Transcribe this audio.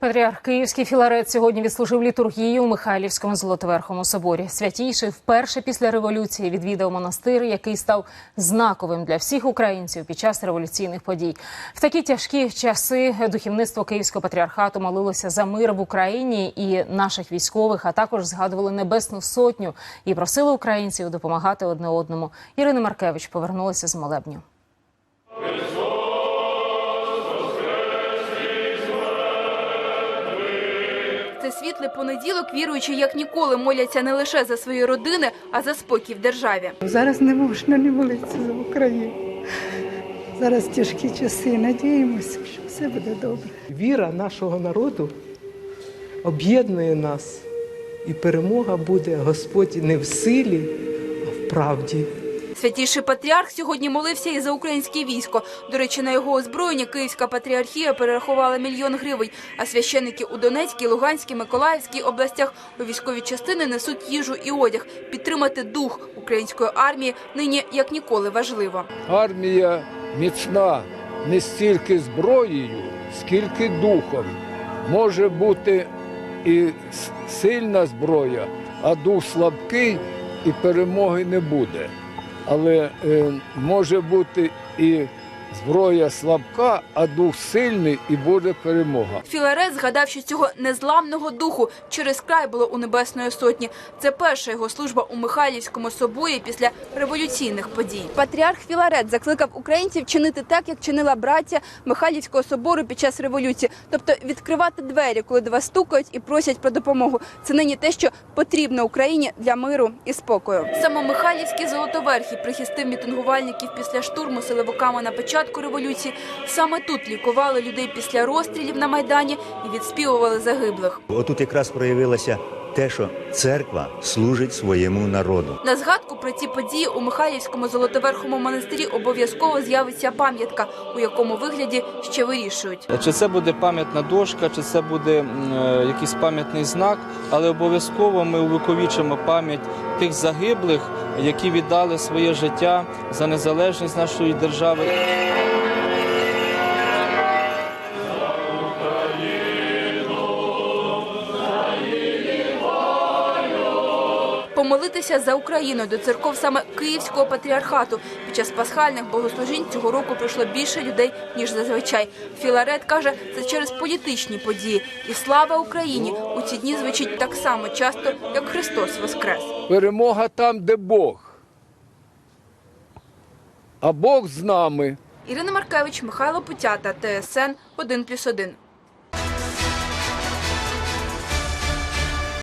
Патріарх Київський Філарет сьогодні відслужив літургію у Михайлівському Золотоверхому соборі. Святійший вперше після революції відвідав монастир, який став знаковим для всіх українців під час революційних подій. В такі тяжкі часи духовництво Київського патріархату молилося за мир в Україні і наших військових, а також згадували Небесну Сотню і просили українців допомагати одне одному. Ірина Маркевич повернулася з молебню. Це світлий понеділок, віруючи як ніколи, моляться не лише за свої родини, а за спокій в державі. Зараз не можна не молитися за Україну. Зараз тяжкі часи. Надіємося, що все буде добре. Віра нашого народу об'єднує нас, і перемога буде Господь не в силі, а в правді. Святіший патріарх сьогодні молився і за українське військо. До речі, на його озброєння Київська патріархія перерахувала мільйон гривень. А священники у Донецькій, Луганській, Миколаївській областях у військові частини несуть їжу і одяг. Підтримати дух української армії нині як ніколи важливо. Армія міцна не стільки зброєю, скільки духом. Може бути і сильна зброя, а дух слабкий і перемоги не буде. Але е, може бути і зброя слабка, а дух сильний і буде перемога. Філарет згадав, що цього незламного духу через край було у Небесної Сотні. Це перша його служба у Михайлівському соборі після революційних подій. Патріарх Філарет закликав українців чинити так, як чинила браття Михайлівського собору під час революції, тобто відкривати двері, коли до вас стукають і просять про допомогу. Це нині те, що потрібно Україні для миру і спокою. Саме Михайлівський золотоверхий прихистив мітингувальників після штурму силовиками на початку революції. Саме тут лікували людей після розстрілів на майдані і відспівували загиблих. Отут якраз проявилося те, що церква служить своєму народу. На згадку про ці події у Михайлівському золотоверхому монастирі обов'язково з'явиться пам'ятка, у якому вигляді ще вирішують. Чи це буде пам'ятна дошка, чи це буде е, якийсь пам'ятний знак, але обов'язково ми увековічимо пам'ять тих загиблих, які віддали своє життя за незалежність нашої держави. Помолитися за Україну до церков саме Київського патріархату. Під час пасхальних богослужінь цього року прийшло більше людей, ніж зазвичай. Філарет каже, це через політичні події. І слава Україні у ці дні звучить так само часто, як Христос Воскрес. Перемога там, де Бог. А Бог з нами. Ірина Маркевич, Михайло Путята, ТСН 1+,1.